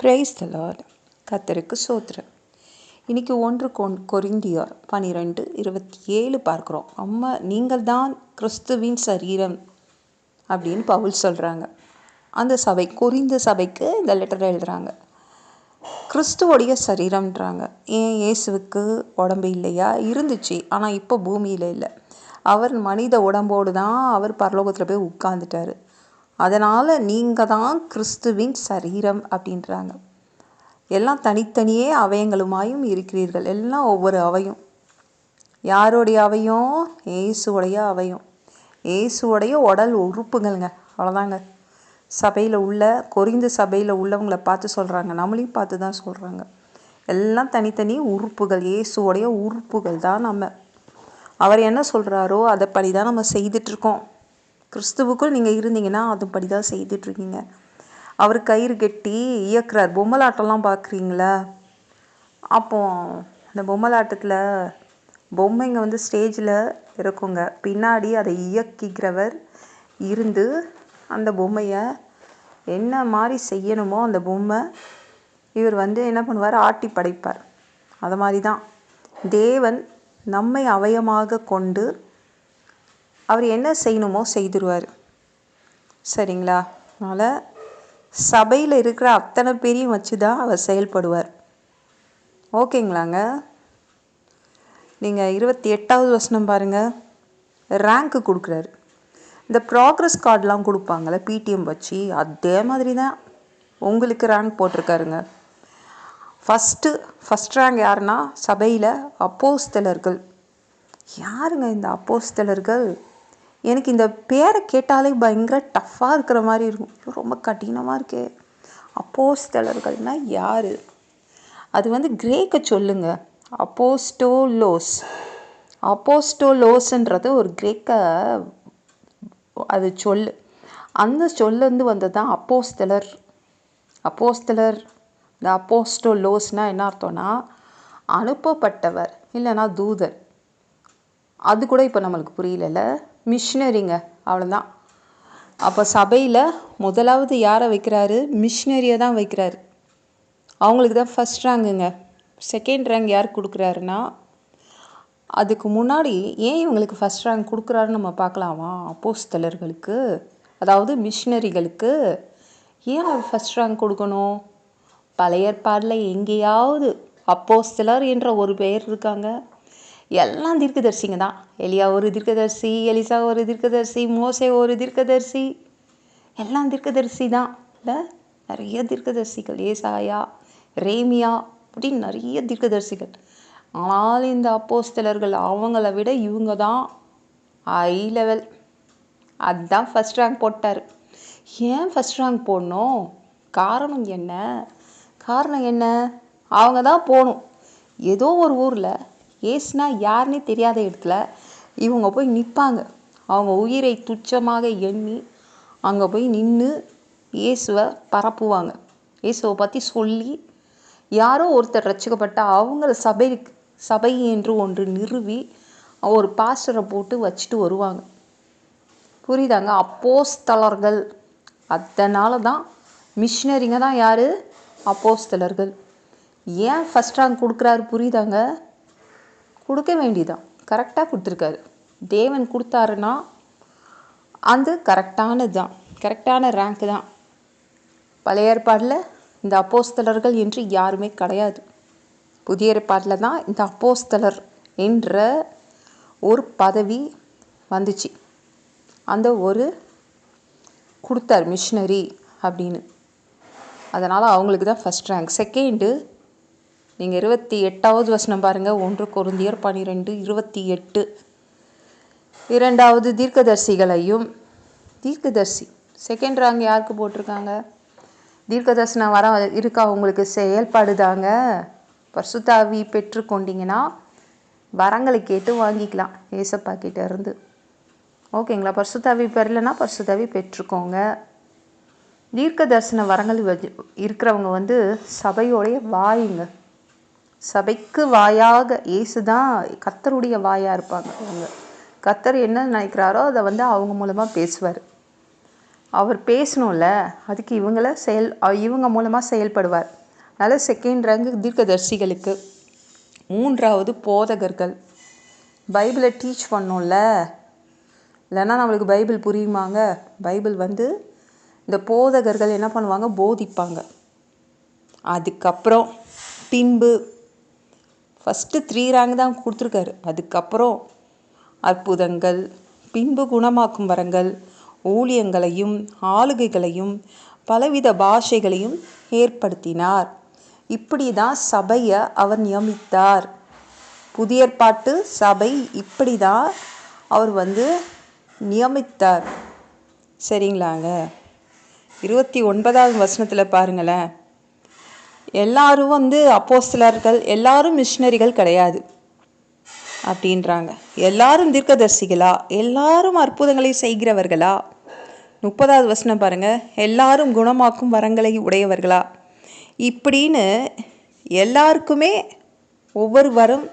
Praise the Lord கத்தருக்கு சோத்திரம். இன்றைக்கி ஒன்று கொன் கொரிந்தியார் பனிரெண்டு இருபத்தி ஏழு பார்க்குறோம். அம்மா நீங்கள் தான் கிறிஸ்துவின் சரீரம் அப்படின்னு பவுல் சொல்கிறாங்க அந்த சபை கொரிந்த சபைக்கு இந்த லெட்டர் எழுதுகிறாங்க கிறிஸ்துவோடைய சரீரம்ன்றாங்க. ஏன் இயேசுவுக்கு உடம்பு இல்லையா? இருந்துச்சு ஆனால் இப்போ பூமியில் இல்லை. அவர் மனித உடம்போடு தான் அவர் பரலோகத்தில் போய் உட்காந்துட்டார் அதனால் நீங்கள் தான் கிறிஸ்துவின் சரீரம் அப்படின்றாங்க. எல்லாம் தனித்தனியே அவயங்களுமாயும் இருக்கிறீர்கள். எல்லாம் ஒவ்வொரு அவையும். யாருடைய அவையும்? இயேசுவுடைய அவையும். இயேசுவுடைய உடல் உறுப்புகள்ங்க. அவ்வளோதாங்க சபையில் உள்ள கொரிந்து சபையில் உள்ளவங்களை பார்த்து சொல்கிறாங்க நம்மளையும் பார்த்து தான் சொல்கிறாங்க எல்லாம் தனித்தனி உறுப்புகள். இயேசுவோடைய உறுப்புகள் தான் நம்ம. அவர் என்ன சொல்கிறாரோ அதைப்படி தான் நம்ம செய்துட்ருக்கோம் கிறிஸ்துவுக்குள் நீங்கள் இருந்தீங்கன்னா அதுபடி தான் செய்துட்ருக்கீங்க. அவர் கயிறு கட்டி இயக்குறார். பொம்மலாட்டம்லாம் பார்க்குறீங்களா? அப்போ அந்த பொம்மலாட்டத்தில் பொம்மைங்க வந்து ஸ்டேஜில் இருக்குங்க. பின்னாடி அதை இயக்கிக்கிறவர் இருந்து அந்த பொம்மையை என்ன மாதிரி செய்யணுமோ அந்த பொம்மை இவர் வந்து என்ன பண்ணுவார்? ஆட்டி படைப்பார். அது மாதிரி தான் தேவன் நம்மை அவயமாக கொண்டு அவர் என்ன செய்யணுமோ செய்திருவார். சரிங்களா? அதனால் சபையில் இருக்கிற அத்தனை பேரையும் வச்சு தான் அவர் செயல்படுவார். ஓகேங்களாங்க? நீங்கள் இருபத்தி எட்டாவது வசனம் பாருங்கள் ரேங்க்கு கொடுக்குறாரு. இந்த ப்ராக்ரஸ் கார்டெலாம் கொடுப்பாங்கள்ல பிடிஎம் வச்சு அதே மாதிரி தான் உங்களுக்கு ரேங்க் போட்டிருக்காருங்க. ஃபஸ்ட்டு ஃபஸ்ட் ரேங்க் யாருன்னா சபையில் அப்போஸ்தலர்கள். யாருங்க இந்த அப்போஸ்தலர்கள்? எனக்கு இந்த பேரை கேட்டாலே பயங்கர டஃப்பாக இருக்கிற மாதிரி இருக்கும். ஐயோ, ரொம்ப கடினமாக இருக்கே. அப்போஸ்தலர்கள்னால் யார்? அது வந்து கிரேக்க சொல்லுங்க. அப்போஸ்டோலோஸ். அப்போஸ்டோலோஸ்ன்றது ஒரு கிரேக்க அது சொல். அந்த சொல்லேருந்து வந்தது தான் அப்போஸ்தலர். அப்போஸ்தலர் இந்த அப்போஸ்டோலோஸ்னால் என்ன அர்த்தம்னா அனுப்பப்பட்டவர் இல்லைன்னா தூதர். அது கூட இப்போ நம்மளுக்கு புரியலல்ல. மிஷினரிங்க அவ்வளோதான் அப்போ சபையில் முதலாவது யாரை வைக்கிறாரு? மிஷினரியை தான் வைக்கிறாரு. அவங்களுக்கு தான் ஃபஸ்ட் ரேங்குங்க செகண்ட் ரேங்க் யார் கொடுக்குறாருன்னா அதுக்கு முன்னாடி ஏன் இவங்களுக்கு ஃபஸ்ட் ரேங்க் கொடுக்குறாருன்னு நம்ம பார்க்கலாமா? அப்போஸ்தலர்களுக்கு அதாவது மிஷினரிகளுக்கு ஏன் அவர் ஃபஸ்ட் ரேங்க் கொடுக்கணும்? பழைய ஏற்பாடில் எங்கேயாவது அப்போஸ்தலர் என்ற ஒரு பெயர் இருக்காங்க. எல்லாம் தீர்க்கதரிசிங்க தான். எலியா ஒரு தீர்க்கதரிசி எலிசா ஒரு தீர்க்கதரிசி மோசே ஒரு தீர்க்கதரிசி. எல்லாம் தீர்க்கதரிசி தான். இல்லை நிறைய தீர்க்கதரிசிகள் ஏசாயா ரேமியா அப்படின்னு நிறைய தீர்க்கதரிசிகள். ஆனால் இந்த அப்போஸ்தலர்கள் அவங்கள விட இவங்க தான் ஹை லெவல் அதுதான் ஃபஸ்ட் ரேங்க் போட்டார். ஏன் ஃபஸ்ட் ரேங்க் போடணும்? காரணம் என்ன? காரணம் என்ன? அவங்க தான் போகணும். ஏதோ ஒரு ஊரில் ஏசுனா யாருன்னே தெரியாத இடத்துல இவங்க போய் நிற்பாங்க அவங்க உயிரை துச்சமாக எண்ணி அங்கே போய் நின்று இயேசுவை பரப்புவாங்க. இயேசுவை பற்றி சொல்லி யாரோ ஒருத்தர் ரட்சிக்கப்பட்டா அவங்கள சபைக்கு சபை என்று ஒன்று நிறுவி ஒரு பாஸ்டரை போட்டு வச்சுட்டு வருவாங்க. புரியுதாங்க? அப்போஸ்தலர்கள். அதனால தான் மிஷினரிங்க தான் யார்? அப்போஸ்தலர்கள். ஏன் ஃபஸ்ட் ரேங்க் கொடுக்குறாரு புரியுதாங்க? கொடுக்க வேண்டியதான் கரெக்டாக கொடுத்துருக்காரு. தேவன் கொடுத்தாருன்னா அது கரெக்டானது தான் கரெக்டான ரேங்க் தான். பழைய ஏற்பாடில் இந்த அப்போஸ்தலர்கள் என்று யாருமே கிடையாது. புதிய ஏற்பாட்டில் தான் இந்த அப்போஸ்தலர் என்ற ஒரு பதவி வந்துச்சு. அந்த ஒரு கொடுத்தார் மிஷினரி அப்படின்னு. அதனால் அவங்களுக்கு தான் ஃபஸ்ட் ரேங்க் செகண்டு நீங்கள் இருபத்தி எட்டாவது வசனம் பாருங்கள் ஒன்று குருந்தியர் பன்னிரெண்டு இருபத்தி எட்டு. இரண்டாவது தீர்க்கதரிசிகளையும் தீர்க்கதரிசி செகண்ட் ரேங்க் யாருக்கு போட்டிருக்காங்க? தீர்க்கதர்சனம் வர இருக்கா? உங்களுக்கு செயல்படுதாங்க. பர்சுத்தாவி பெற்றுக்கொண்டீங்கன்னா வரங்களை கேட்டு வாங்கிக்கலாம் ஏசப்பா கிட்ட இருந்து. ஓகேங்களா? பர்சுத்தாவி பெறலைன்னா பர்சுத்தாவி பெற்றுக்கோங்க. தீர்க்க தரிசன வரங்கள் வ இருக்கிறவங்க வந்து சபையோடைய வாயுங்க. சபைக்கு வாயாக இயேசு தான் கத்தருடைய வாயாக இருப்பாங்க அவங்க கத்தர் என்ன நினைக்கிறாரோ அதை வந்து அவங்க மூலமாக பேசுவார். அவர் பேசணும்ல அதுக்கு இவங்கள செயல் இவங்க மூலமாக செயல்படுவார். அதனால் செகண்ட் ரேங்க் தீர்க்கதர்சிகளுக்கு. மூன்றாவது போதகர்கள். பைபிளை டீச் பண்ணோம்ல. இல்லைன்னா நம்மளுக்கு பைபிள் புரியுமாங்க? பைபிள் வந்து இந்த போதகர்கள் என்ன பண்ணுவாங்க? போதிப்பாங்க. அதுக்கப்புறம் பின்பு ஃபஸ்ட்டு த்ரீ ரேங்க் தான் கொடுத்துருக்காரு. அதுக்கப்புறம் அற்புதங்கள் பின்பு குணமாக்கும் வரங்கள் ஊழியங்களையும் ஆளுகைகளையும் பலவித பாஷைகளையும் ஏற்படுத்தினார். இப்படி தான் சபையை அவர் நியமித்தார். புதிய ஏற்பாட்டு சபை இப்படி தான் அவர் வந்து நியமித்தார். சரிங்களாங்க? இருபத்தி ஒன்பதாவது வசனத்தில் பாருங்களேன். எல்லாரும் வந்து அப்போஸ்தலர்கள் எல்லாரும் மிஷினரிகள் கிடையாது அப்படின்றாங்க. எல்லாரும் தீர்க்கதரிசிகளா? எல்லாரும் அற்புதங்களை செய்கிறவர்களா? முப்பதாவது வசனம் பாருங்க. எல்லாரும் குணமாக்கும் வரங்களை உடையவர்களா? இப்படின்னு எல்லாருக்குமே ஒவ்வொரு வரம்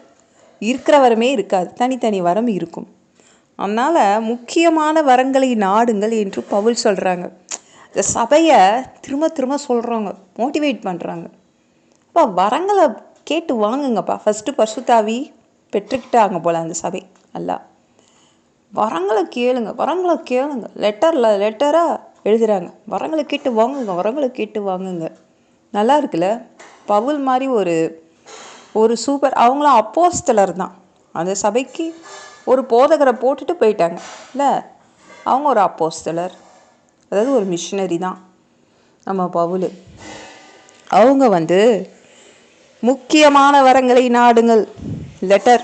இருக்கிற வரமே இருக்காது. தனித்தனி வரம் இருக்கும். அதனால் முக்கியமான வரங்களை நாடுங்கள் என்று பவுல் சொல்கிறாங்க இந்த சபையை திரும்ப திரும்ப சொல்கிறாங்க மோட்டிவேட் பண்ணுறாங்க அப்பா வரங்களை கேட்டு வாங்குங்கப்பா. ஃபஸ்ட்டு பசுத்தாவி பெற்றுக்கிட்டாங்க போல் அந்த சபை. நல்லா. வரங்களை கேளுங்க வரங்களை கேளுங்க. லெட்டரில் லெட்டராக எழுதுகிறாங்க வரங்களை கேட்டு வாங்குங்க வரங்களை கேட்டு வாங்குங்க. நல்லா இருக்குல்ல? பவுல் மாதிரி ஒரு ஒரு சூப்பர் அவங்களும் அப்போஸ்தலர் தான். அந்த சபைக்கு ஒரு போதகரை போட்டுட்டு போயிட்டாங்க. இல்லை? அவங்க ஒரு அப்போஸ்தலர். அதாவது ஒரு மிஷினரி தான். நம்ம பவுல். அவங்க வந்து முக்கியமான வரங்களை நாடுங்கள். லெட்டர்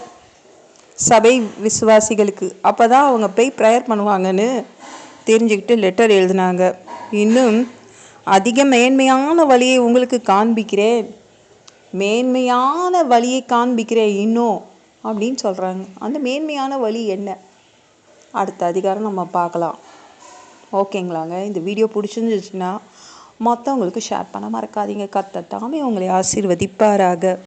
சபை விசுவாசிகளுக்கு. அப்போ தான் அவங்க போய் ப்ரேயர் பண்ணுவாங்கன்னு தெரிஞ்சுக்கிட்டு லெட்டர் எழுதினாங்க. இன்னும் அதிக மேன்மையான வழியை உங்களுக்கு காண்பிக்கிறேன். மேன்மையான வழியை காண்பிக்கிறேன் இன்னும் அப்படின்னு சொல்கிறாங்க அந்த மேன்மையான வழி என்ன? அடுத்த அதிகாரம் நம்ம பார்க்கலாம். ஓகேங்களாங்க இந்த வீடியோ பிடிச்சிருந்துச்சுன்னா மற்றவங்களுக்கு ஷேர் பண்ண மறக்காதீங்க. கத்த தாமே உங்களை ஆசீர்வதிப்பாராக.